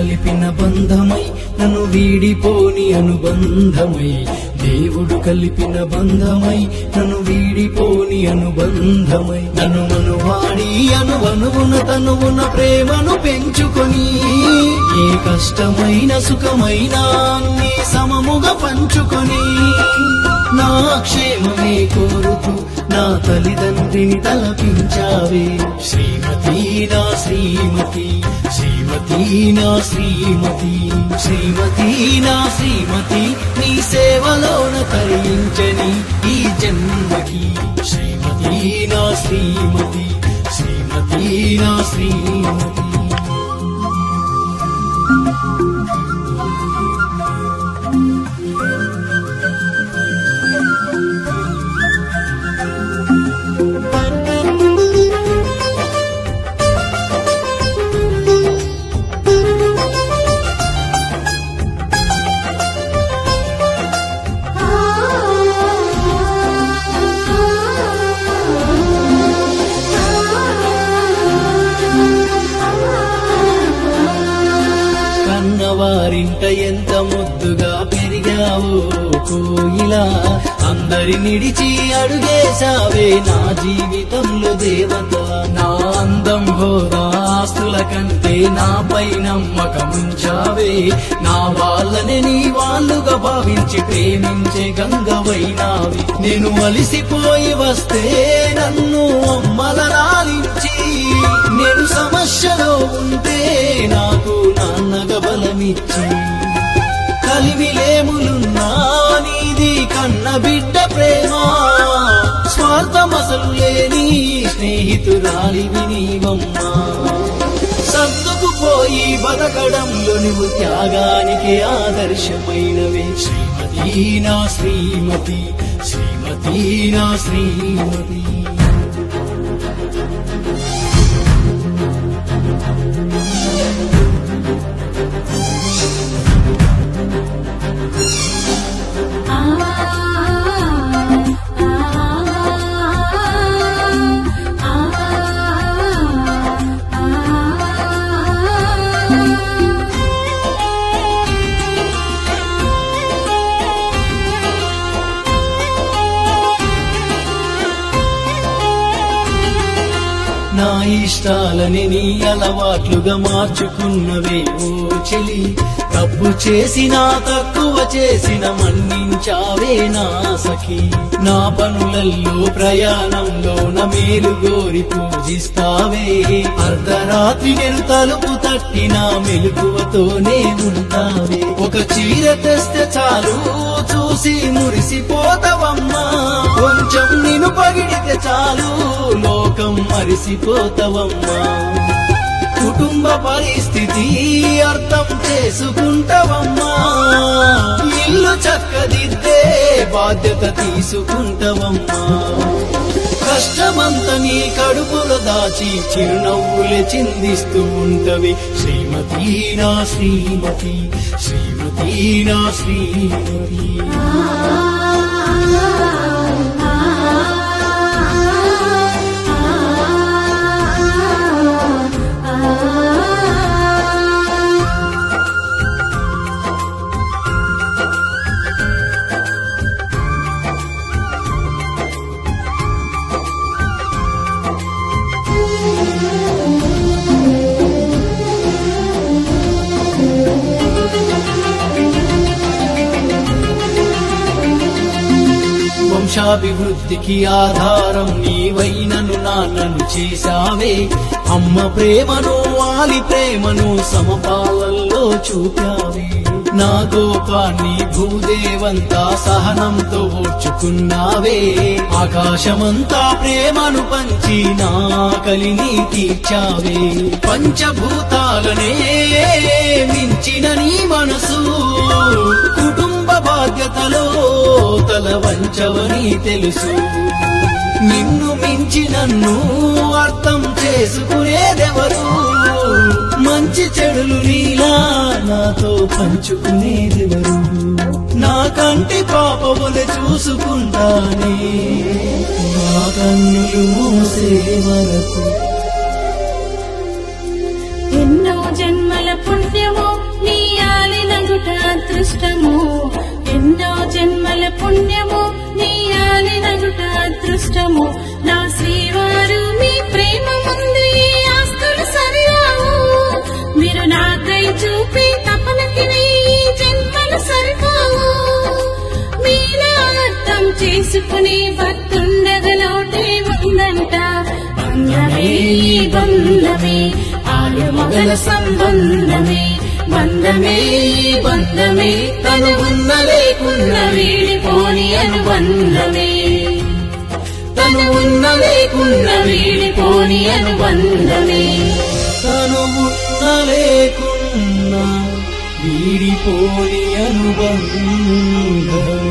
కలిపిన బంధమై నన్ను వీడిపోని అనుబంధమై. దేవుడు కలిపిన బంధమై నన్ను వీడిపోని అనుబంధమై. నన్ను మనువాడి అనువనువున తనువున ప్రేమను పెంచుకొని ఏ కష్టమైన సుఖమైన అన్ని సమముగా పంచుకొని. నా క్షేమమే కోరుతూ నా తల్లిదండ్రిని తలపించావే. శ్రీమతి నా శ్రీమతి శ్రీమతి నా శ్రీమతి శ్రీమతి నా శ్రీమతి నీ సేవలోన తరించని ఈ జన్మకి. శ్రీమతి నా శ్రీమతి ఎంత ముద్దుగా పెరిగావు కోయిలా. అందరి నిడిచి అడుగేశావే నా జీవితంలో దేవత. నా అందం హోదా ఆస్తుల కంటే నాపై నమ్మకముంచావే నా వాళ్ళని నీ వాళ్ళుగా భావించి ప్రేమించే గంగవైనావి. నేను అలిసిపోయి వస్తే నన్ను అమ్మల లాలించి నేను సమస్యలో ఉంటే నాకు నాన్నగా బలమిచ్చి. కలిమిలేములున్నా నీది కన్న బిడ్డ ప్రేమ. స్వార్థమసలు లేని స్నేహితురాలివి నీవమ్మా. సర్దుకుపోయి బతకడంలో నువ్వు త్యాగానికి ఆదర్శమైనవే. శ్రీమతి నా శ్రీమతి శ్రీమతి నా శ్రీమతి. ఇష్టాలని నీ అలవాట్లుగా మార్చుకున్నవే ఓ చెలి. తప్పు చేసినా తక్కువ చేసిన మన్నించావే నా సఖి. నా పనులల్లో ప్రయాణంలో నా మేలు గోరి పూజిస్తావే. అర్ధరాత్రి నేను తలుపు తట్టిన మెలకువతోనే ఉంటావే ఒక చీర తెస్తే చాలు చూసి మురిసిపోతావమ్మా. పగిడితే చాలు లోకం మరిసిపోతావమ్మా కుటుంబ పరిస్థితి అర్థం చేసుకుంటావమ్మా. ఇల్లు చక్కదిద్దే బాధ్యత తీసుకుంటావమ్మా. కష్టమంత నీ కడుపులో దాచి చిరునవ్వులే చిందిస్తూ ఉంటవి. శ్రీమతి నా శ్రీమతి శ్రీమతి నా శ్రీమతి. వంశాభివృద్ధికి ఆధారం నీవైనను నాన్నను చేశావే. అమ్మ ప్రేమను వాలి ప్రేమను సమపాలల్లో చూపావే. నా గోపాన్ని భూదేవంతా సహనంతో ఓర్చుకున్నావే. ఆకాశమంతా ప్రేమను పంచి నా కలిని తీర్చావే పంచభూతాలనే మించిన నీ మనసు. కుటుంబ బాధ్యతలో తల వంచవని తెలుసు. నిన్ను మించి నన్ను అర్థం చేసుకునేదెవరు? మంచి చెడులు నీలా నాతో పంచుకునేదెవరు? నాకంటి పాపములు చూసుకుంటానే. నా కన్నులు మూసే వరకు. ఎన్నో జన్మల పుణ్యము నీ ఆలిన అదృష్టము. జన్మల పుణ్యము నీ ఆలినగుట అదృష్టము. నా శ్రీవారు మీ ప్రేమ ముందు ఆస్తులు సరిరావు. మీరు నాకై చూపి తపనకి ఈ జన్మలు సరిపోవు. మీలా అర్థం చేసుకుని భక్తుండగలోటే ఉందంట. బంధమే బంధమే ఆలు మొదల సంబంధమే. బంధమే బంధమే తను ఉన్న లేకున్న వీడిపోని అనుబంధమే. తను ఉన్న లేకున్న వీడిపోని అనుబంధమే. తను ఉన్న లేకున్నా వీడిపోని అనుబంధమే.